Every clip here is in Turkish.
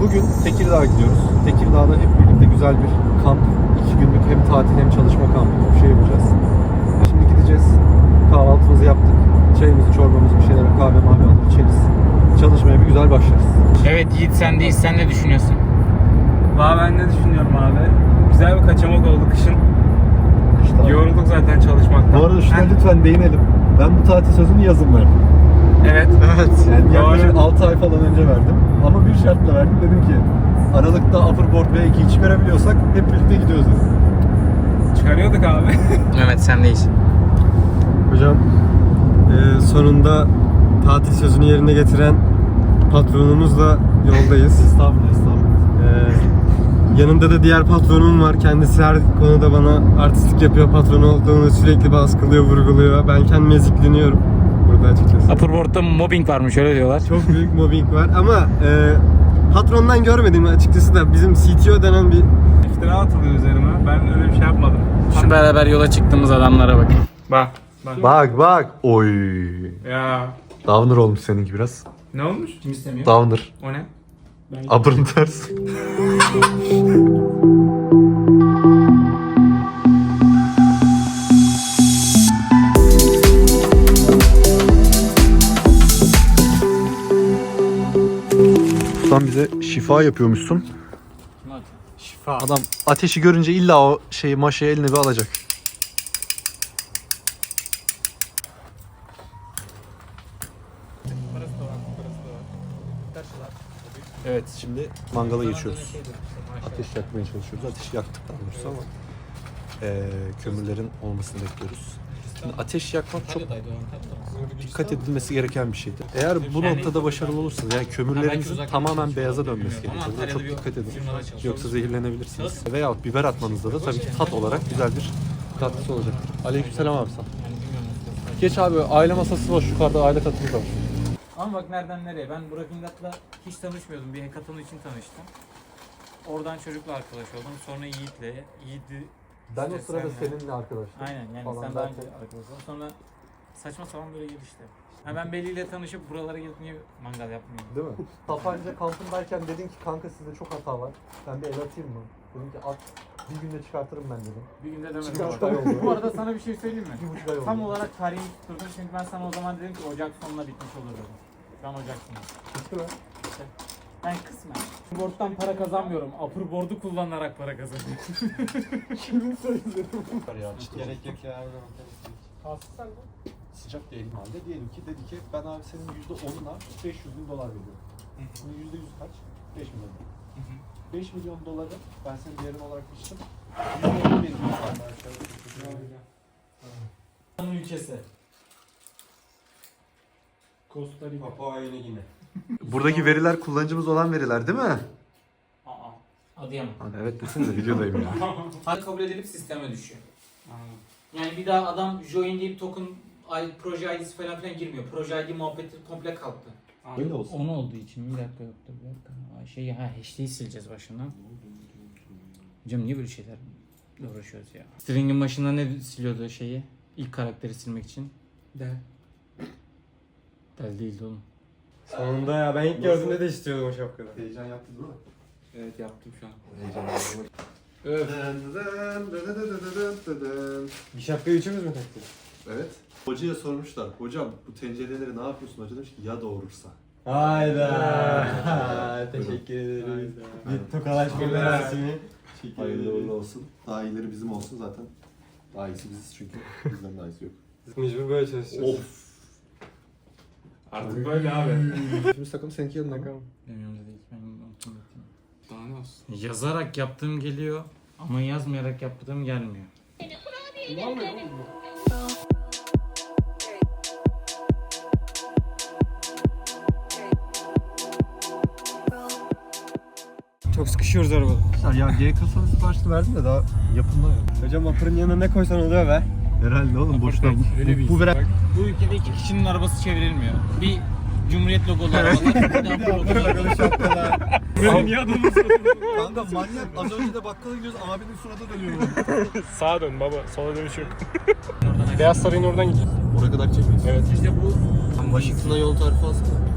Bugün Tekirdağ'a gidiyoruz. Tekirdağ'da hep birlikte güzel bir kamp, iki günlük hem tatil hem çalışma kampı gibi bir şey yapacağız. Şimdi gideceğiz. Kahvaltımızı yaptık. Çayımızı, çorbamızı, bir şeyler kahve mahve alır içeriz. Çalışmaya bir güzel başlarız. Evet Yiğit sendeyiz. Sen ne düşünüyorsun? Valla ben ne düşünüyorum abi? Güzel bir kaçamak oldu kışın. İşte Yorulduk zaten çalışmaktan. Bu arada şuna lütfen değinelim. Ben bu tatil sözünü yazın verdim. Evet. Evet. Yani yaklaşık Doğru. 6 ay falan önce verdim. Ama bir şartla verdim. Dedim ki Aralık'ta Upperboard V2'yi çıkarabiliyorsak hep birlikte gidiyoruz dedim. Çıkarıyorduk abi. Mehmet sendeyiz. Hocam e, sonunda tatil sözünü yerine getiren patronumuzla yoldayız. Estağfurullah, estağfurullah. E, yanımda da diğer patronum var. Kendisi her konuda bana artistlik yapıyor. Patron olduğunu sürekli baskılıyor, vurguluyor. Ben kendime ezikleniyorum burada açıkçası. Upperboard'da mobbing varmış öyle diyorlar. Çok büyük mobbing var ama e, patrondan görmedim açıkçası da bizim CTO denen bir İftira atılıyor üzerime. Ben öyle bir şey yapmadım. Şu beraber yola çıktığımız adamlara bakın. Bak. Bak. Bak bak. Oy. Ya. Downer olmuş seninki biraz. Ne olmuş? Kim istemiyor? Downer. O ne? Upper'ın ters. Sen bize şifa yapıyormuşsun. şifa. Adam ateşi görünce illa o şeyi maşayı eline bir alacak. Evet şimdi mangala geçiyoruz. Ateş yakmaya çalışıyoruz. Ateşi yaktık daha doğrusu ama eee, kömürlerin olmasını bekliyoruz. Şimdi ateş yakmak çok dikkat edilmesi gereken bir şeydir. Eğer bu noktada başarılı olursanız yani kömürlerinizin tamamen beyaza dönmesi gerekiyor. Buna çok dikkat edin. Yoksa zehirlenebilirsiniz. Veyahut biber atmanızda da tabii ki tat olarak güzel bir katkısı olacaktır. Aleykümselam abi sen. Geç abi aile masası var yukarıda aile katımız var. Ama bak nereden nereye. Ben Burak İndat'la hiç tanışmıyordum. Bir hekaton için tanıştım. Oradan çocukla arkadaş oldum. Sonra Yiğit'le. Yiğit'i Ben o İşte sırada senle. seninle arkadaştım. Aynen yani Falan sen daha derken- önce oldun. Sonra saçma sapan böyle gelişti. Ha ben Beli ile tanışıp buralara gelip niye mangal yapmıyorum? Değil mi? Tapanca kampındayken dedin ki kanka sizde çok hata var. Ben bir el atayım mı? Dedim ki at. Bir günde çıkartırım ben dedim. Bir günde demedim. Çıkar- bu arada. Bu arada sana bir şey söyleyeyim mi? Bir buçuk ay oldu. Tam olarak tarihini tutturdum çünkü ben sana o zaman dedim ki Ocak sonuna bitmiş olur dedim. An Ocak sonu. Bitti mi? Ben kısmen. Board'dan para kazanmıyorum. Upperboard'u kullanarak para kazanıyorum. Gerek yok ya. Sıcak değilim halde. Diyelim ki dedi ki ben abi senin %10'una 500 bin dolar veriyorum. Bunun %100 kaç? 5 milyon. 5 milyon doları ben senin değerin olarak biçtim. %10'u benim. Onun ülkesi. Costa Rica. Papua Yeni Gine. Buradaki veriler kullanıcımız olan veriler değil mi? Aa. Adıyaman. Hani evet desenize videodayım ya. Para kabul edilip sisteme düşüyor. Yani bir daha adam join deyip token ay- proje ID'si falan filan girmiyor. Proje ID muhabbeti komple kalktı. Öyle olsun. Onu olduğu için bir dakika yoktur bir dakika. Aa, Şeyi ha hash'liği sileceğiz başından. Hocam niye böyle şeyler uğraşıyoruz ya? String'in başında ne siliyordu şeyi? İlk karakteri silmek için. Del. Del değildi oğlum. Sonunda ya ben ilk gördüğümde de istiyordum o şapkadan. Heyecan yaptın değil mi? Evet yaptım şu an. Heyecan Bir şapkayı üçümüz mü taktık? Evet. Hocaya sormuşlar. Hocam bu tencereleri ne yapıyorsun? Hoca demiş ki ya doğurursa. Hayda. Teşekkür ederim. Bir tokalaşma merasimi. Hayırlı uğurlu olsun. Daha iyileri bizim olsun zaten. Daha iyisi biziz çünkü. Bizden daha iyisi yok. Mecbur böyle çalışacağız. Of. Artık böyle abi. Şimdi sakın seninki yanına mı? Benim yanımda değil. Ben unuttum gittim. Daha ne olsun? Yazarak yaptığım geliyor ama yazmayarak yaptığım gelmiyor. Çok sıkışıyoruz arabada. Ya G kasanın siparişini verdim de daha yapımda yok. Hocam vapurun yanına ne koysan oluyor be. Herhalde oğlum boşuna bu, bu, bu veren... Bu ülkede iki kişinin arabası çevrilmiyor. Bir Cumhuriyet logolu arabalar, bir de niye adamı Kanka manyak az önce de bakkala gidiyoruz abinin surata dönüyor. Sağa dön baba. Sola dönüş yok. Beyaz Saray'ın oradan gideceğiz. Oraya kadar çekmeyiz. Evet. İşte bu Washington'a yol tarifi alsana.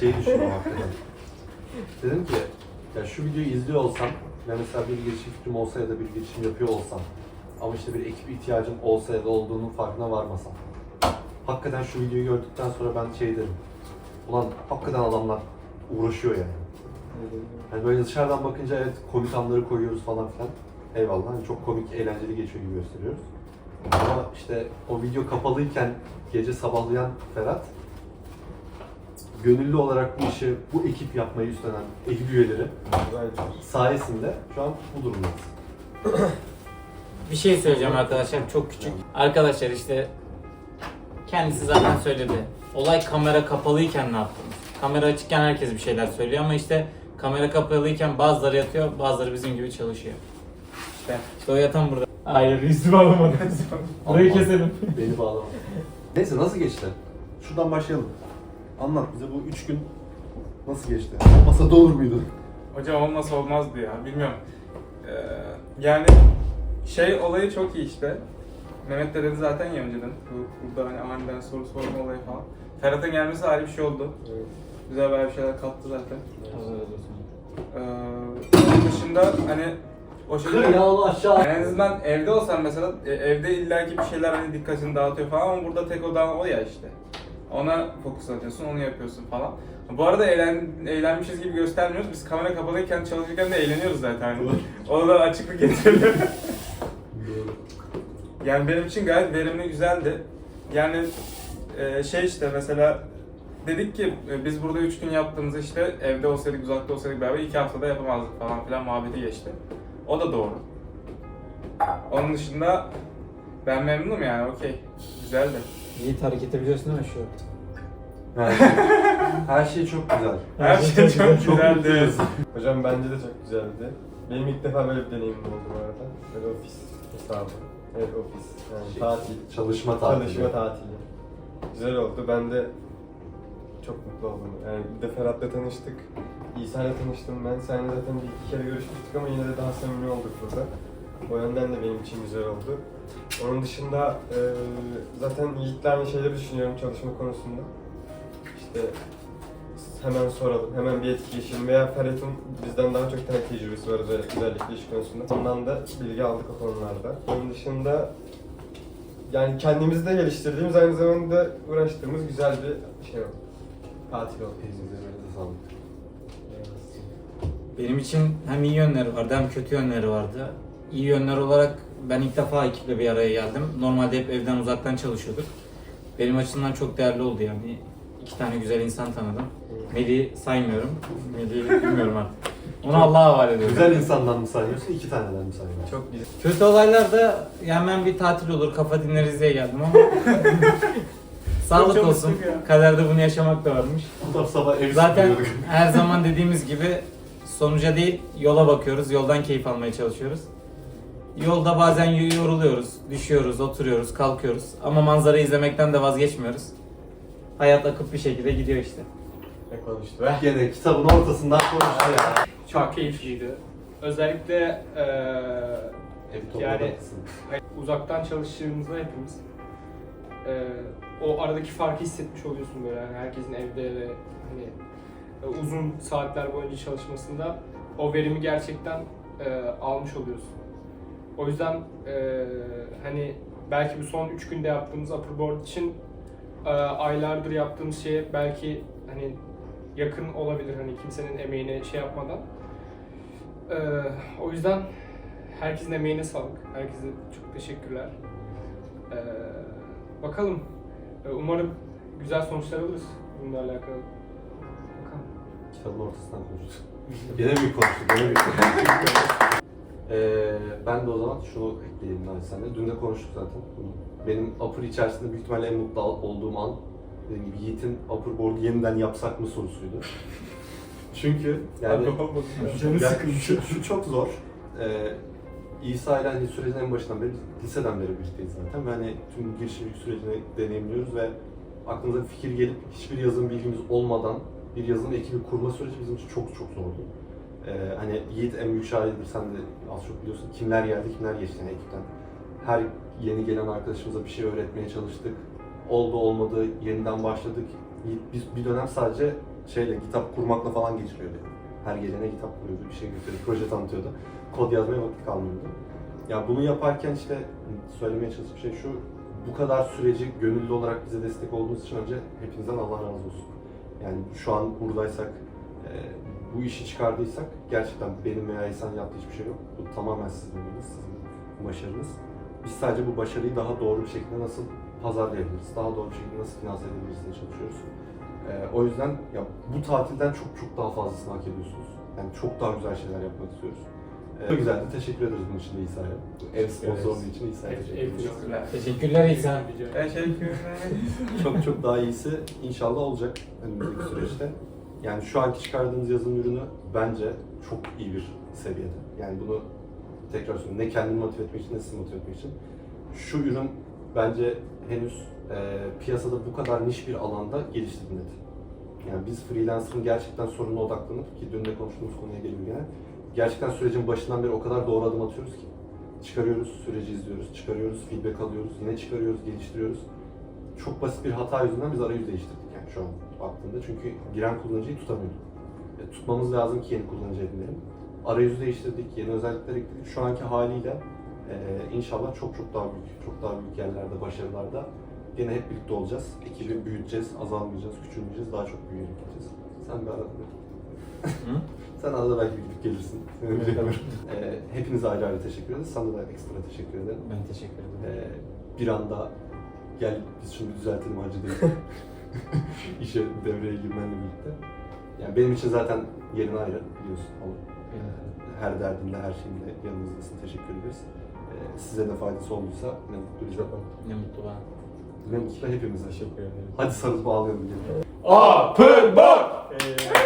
Şey düşünüyorum hakikaten. Dedim ki ya şu videoyu izliyor olsam ve mesela bir girişim fikrim olsa ya da bir girişim yapıyor olsam ama işte bir ekip ihtiyacım olsa ya da olduğunun farkına varmasam. Hakikaten şu videoyu gördükten sonra ben şey derim. Ulan hakikaten adamlar uğraşıyor yani. Hani böyle dışarıdan bakınca evet komik anları koyuyoruz falan filan. Eyvallah hani çok komik, eğlenceli geçiyor gibi gösteriyoruz. Ama işte o video kapalıyken gece sabahlayan Ferhat gönüllü olarak bu işi, bu ekip yapmayı üstlenen ekip üyeleri sayesinde şu an bu durumdayız. Bir şey söyleyeceğim arkadaşlar çok küçük. Arkadaşlar işte kendisi zaten söyledi. Olay kamera kapalıyken ne yaptınız? Kamera açıkken herkes bir şeyler söylüyor ama işte kamera kapalıyken bazıları yatıyor, bazıları bizim gibi çalışıyor. İşte, o yatan burada. Hayır, üstüme alamadım. Burayı keselim. Beni bağlama. Neyse nasıl geçti? Şuradan başlayalım. Anlat bize bu üç gün nasıl geçti? Masada olur muydu? Hocam olmasa olmazdı ya. Bilmiyorum. Ee, yani şey olayı çok iyi işte. Mehmet de dedi zaten ya önceden. Bu, burada hani aniden soru sorma olayı falan. Ferhat'ın gelmesi ayrı bir şey oldu. Güzel bayağı bir şeyler kattı zaten. Ee, onun dışında hani o şekilde... onu aşağı. En azından evde olsam mesela e, evde illaki bir şeyler hani dikkatini dağıtıyor falan ama burada tek odan o ya işte. Ona fokus atıyorsun, onu yapıyorsun falan. Bu arada eğlen, eğlenmişiz gibi göstermiyoruz. Biz kamera kapalıyken çalışırken de eğleniyoruz zaten. Ona da açıklık getirelim. yani benim için gayet verimli, güzeldi. Yani e, şey işte mesela dedik ki e, biz burada 3 gün yaptığımızda işte evde olsaydık, uzakta olsaydık beraber 2 haftada yapamazdık falan filan muhabbeti geçti. O da doğru. Onun dışında ben memnunum yani okey. Güzeldi. İyi hareket ediyorsun değil mi şu? Her şey, her şey çok güzel. Her şey çok Çok güzeldi. Hocam bence de çok güzeldi. Benim ilk defa böyle bir deneyimim oldu bu arada. Böyle ofis hesabı. Evet ofis. Yani Şey, tatil. Çalışma tatili. Çalışma tatili. Güzel oldu. Ben de çok mutlu oldum. Yani bir de Ferhat'la tanıştık. İsa'yla tanıştım ben. Seninle zaten bir iki kere görüşmüştük ama yine de daha samimi olduk burada. O yönden de benim için güzel oldu. Onun dışında eee, zaten Yiğit'le aynı şeyleri düşünüyorum çalışma konusunda. İşte hemen soralım, hemen bir etkileşim veya Ferhat'ın bizden daha çok tane tecrübesi var özellikle, iş konusunda. Ondan da bilgi aldık o konularda. Onun dışında yani kendimizi de geliştirdiğimiz aynı zamanda uğraştığımız güzel bir şey oldu. Tatil oldu. Elinize sağlık. Benim için hem iyi yönleri vardı hem kötü yönleri vardı. İyi yönler olarak ben ilk defa ekiple bir araya geldim. Normalde hep evden uzaktan çalışıyorduk. Benim açımdan çok değerli oldu yani. İki tane güzel insan tanıdım. Melih'i saymıyorum. Melih'i bilmiyorum artık. Onu Allah'a havale ediyorum. Güzel insandan mı sayıyorsun, iki taneden mi sayıyorsun? Çok güzel. Kötü olaylarda hemen bir tatil olur, kafa dinleriz diye geldim ama sağlık Çok olsun. ya. Kaderde bunu yaşamak da varmış. Sabah sabah ev Zaten süpürüyorduk. her zaman dediğimiz gibi sonuca değil yola bakıyoruz. Yoldan keyif almaya çalışıyoruz. Yolda bazen yoruluyoruz, düşüyoruz, oturuyoruz, kalkıyoruz. Ama manzara izlemekten de vazgeçmiyoruz. Hayat akıp bir şekilde gidiyor işte. Ne konuştu be? Gene kitabın ortasından konuştu ya. Çok keyifliydi. Özellikle eee, Yani- uzaktan çalıştığımızda hepimiz eee, o aradaki farkı hissetmiş oluyorsun böyle yani herkesin evde ve hani e, uzun saatler boyunca çalışmasında o verimi gerçekten eee, almış oluyorsun. O yüzden eee, hani belki bu son 3 günde yaptığımız Upperboard için eee, aylardır yaptığımız şeye belki hani yakın olabilir hani kimsenin emeğine şey yapmadan. Eee, o yüzden herkesin emeğine sağlık. Herkese çok teşekkürler. Eee, bakalım. Eee, umarım güzel sonuçlar alırız bununla alakalı. Bakalım. Kitabın ortasından konuştu. Gene büyük konuştu, gene büyük konuştu. Ben de o zaman şunu ekleyeyim ben seninle. Dün de konuştuk zaten. bunu. Benim Upper içerisinde büyük ihtimalle en mutlu olduğum an dediğim gibi Yiğit'in Upper Board'u yeniden yapsak mı sorusuydu. Çünkü yani Canı şu, şu çok zor. Ee, İsa ile hani sürecin en başından beri, liseden beri birlikteyiz zaten ve hani tüm girişimcilik sürecini deneyimliyoruz ve aklımıza bir fikir gelip hiçbir yazılım bilgimiz olmadan bir yazılım ekibi kurma süreci bizim için çok çok zordu. Ee, hani Yiğit en büyük şahididir, sen de az çok biliyorsun. Kimler geldi, kimler geçti yani ekipten. Her yeni gelen arkadaşımıza bir şey öğretmeye çalıştık. oldu olmadı yeniden başladık. Biz bir dönem sadece şeyle kitap kurmakla falan geçiriyordu. Her gece ne kitap kuruyordu, bir şey götürüyordu, proje tanıtıyordu. Kod yazmaya vakit kalmıyordu. Ya bunu yaparken işte söylemeye çalıştığım şey şu, bu kadar süreci gönüllü olarak bize destek olduğunuz için önce hepinizden Allah razı olsun. Yani şu an buradaysak, e, bu işi çıkardıysak gerçekten benim veya İhsan yaptığı hiçbir şey yok. Bu tamamen sizin eliniz, sizin başarınız. Biz sadece bu başarıyı daha doğru bir şekilde nasıl pazarlayabiliriz, daha doğru bir şekilde nasıl finanse edebiliriz diye çalışıyoruz. E, o yüzden ya bu tatilden çok çok daha fazlasını hak ediyorsunuz. Yani çok daha güzel şeyler yapmak istiyoruz. E, çok güzeldi. Teşekkür ederiz bunun için İsa'ya. Ev sponsorluğu için İsa'ya teşekkür ederiz. Teşekkürler. Teşekkürler İhsan. Teşekkürler. çok çok daha iyisi inşallah olacak önümüzdeki süreçte. Yani şu anki çıkardığımız yazılım ürünü bence çok iyi bir seviyede. Yani bunu tekrar söylüyorum. Ne kendimi motive etmek için ne sizi motive etmek için. Şu ürün bence henüz e, piyasada bu kadar niş bir alanda geliştirilmedi. Yani biz freelancer'ın gerçekten sorununa odaklanıp ki dün de konuştuğumuz konuya geliyor gene. Gerçekten sürecin başından beri o kadar doğru adım atıyoruz ki. Çıkarıyoruz, süreci izliyoruz, çıkarıyoruz, feedback alıyoruz, yine çıkarıyoruz, geliştiriyoruz çok basit bir hata yüzünden biz arayüz değiştirdik şu an baktığında. Çünkü giren kullanıcıyı tutamıyorduk. E, tutmamız lazım ki yeni kullanıcı edinelim. Arayüzü değiştirdik, yeni özellikler ekledik. Şu anki haliyle e, inşallah çok çok daha büyük, çok daha büyük yerlerde, başarılarda yine hep birlikte olacağız. Ekibi büyüteceğiz, azalmayacağız, küçülmeyeceğiz, daha çok büyüyerek gideceğiz. Sen bir arada Sen arada belki gidip gelirsin. Seni bilemiyorum. e, hepinize ayrı ayrı teşekkür ederiz. Sana da ekstra teşekkür ederim. Ben teşekkür ederim. Ee, bir anda gel biz bir düzeltelim acı değil. İşe devreye girmenle birlikte. Yani benim için zaten yerin ayrı biliyorsun oğlum. Ee, her derdimde, her şeyimde yanınızdasın. Teşekkür ederiz. Ee, size de faydası olduysa ne mutlu bize. Ne mutlu bana. Ne mutlu hepimize. Teşekkür ederim. Hadi sarılıp ağlayalım. gelin. Open book!